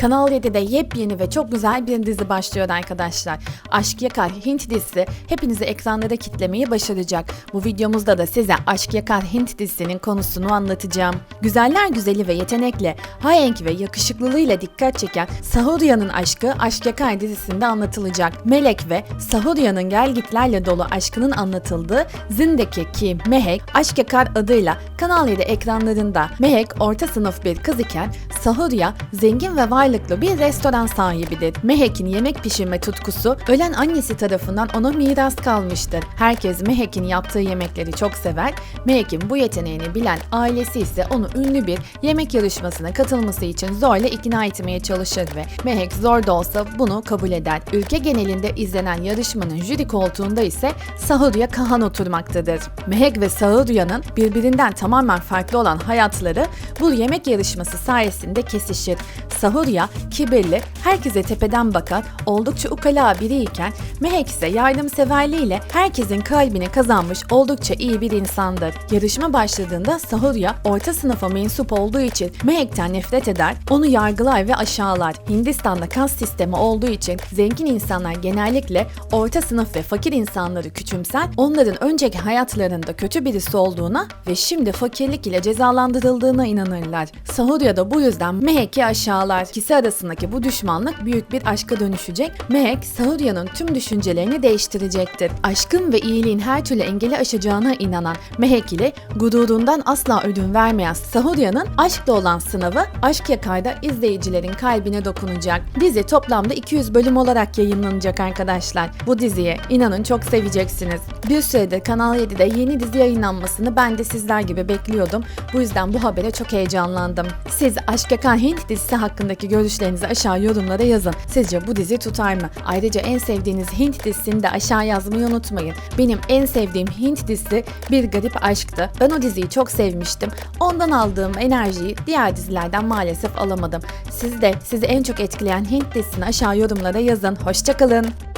Kanal 7'de yepyeni ve çok güzel bir dizi başlıyor arkadaşlar. Aşk Yakar Hint dizisi hepinizi ekranlara kitlemeyi başaracak. Bu videomuzda da size Aşk Yakar Hint dizisinin konusunu anlatacağım. Güzeller güzeli ve yetenekle, hayenk ve yakışıklılığıyla dikkat çeken Sahurya'nın aşkı Aşk Yakar dizisinde anlatılacak. Melek ve Sahurya'nın gelgitlerle dolu aşkının anlatıldığı Zindeki ki Mehek Aşk Yakar adıyla Kanal 7 ekranlarında. Mehek orta sınıf bir kız iken Sahurya zengin ve varlıklı bir restoran sahibidir. Mehek'in yemek pişirme tutkusu ölen annesi tarafından ona miras kalmıştır. Herkes Mehek'in yaptığı yemekleri çok sever. Mehek'in bu yeteneğini bilen ailesi ise onu ünlü bir yemek yarışmasına katılması için zorla ikna etmeye çalışır ve Mehek zor da olsa bunu kabul eder. Ülke genelinde izlenen yarışmanın jüri koltuğunda ise Sahurya Kahan oturmaktadır. Mehek ve Sahurya'nın birbirinden tamamen farklı olan hayatları bu yemek yarışması sayesinde kesişir. Sahurya kibirli, herkese tepeden bakar, oldukça ukala biriyken Mehek ise yardımseverliğiyle herkesin kalbini kazanmış oldukça iyi bir insandır. Yarışma başladığında Sahurya orta sınıfa mensup olduğu için Mehek'ten nefret eder, onu yargılar ve aşağılar. Hindistan'da kas sistemi olduğu için zengin insanlar genellikle orta sınıf ve fakir insanları küçümser, onların önceki hayatlarında kötü birisi olduğuna ve şimdi fakirlik ile cezalandırıldığına inanırlar. Sahurya da bu yüzden Mehek'i aşağılar. İkisi arasındaki bu düşmanlık büyük bir aşka dönüşecek. Mehek, Sahurya'nın tüm düşüncelerini değiştirecektir. Aşkın ve iyiliğin her türlü engeli aşacağına inanan Mehek ile gururundan asla ödün vermeyen Sahurya'nın aşkla olan sınavı Aşk Yakar'da izleyicilerin kalbine dokunacak. Dizi toplamda 200 bölüm olarak yayınlanacak arkadaşlar. Bu diziyi inanın çok seveceksiniz. Bir süredir Kanal 7'de yeni dizi yayınlanmasını ben de sizler gibi bekliyordum. Bu yüzden bu habere çok heyecanlandım. Siz Aşk Yakan Hint dizisi hakkındaki görüşlerinizi aşağı yorumlara yazın. Sizce bu dizi tutar mı? Ayrıca en sevdiğiniz Hint dizisini de aşağı yazmayı unutmayın. Benim en sevdiğim Hint dizisi Bir Garip Aşktı. Ben o diziyi çok sevmiştim. Ondan aldığım enerjiyi diğer dizilerden maalesef alamadım. Siz de sizi en çok etkileyen Hint dizisini aşağı yorumlara yazın. Hoşçakalın.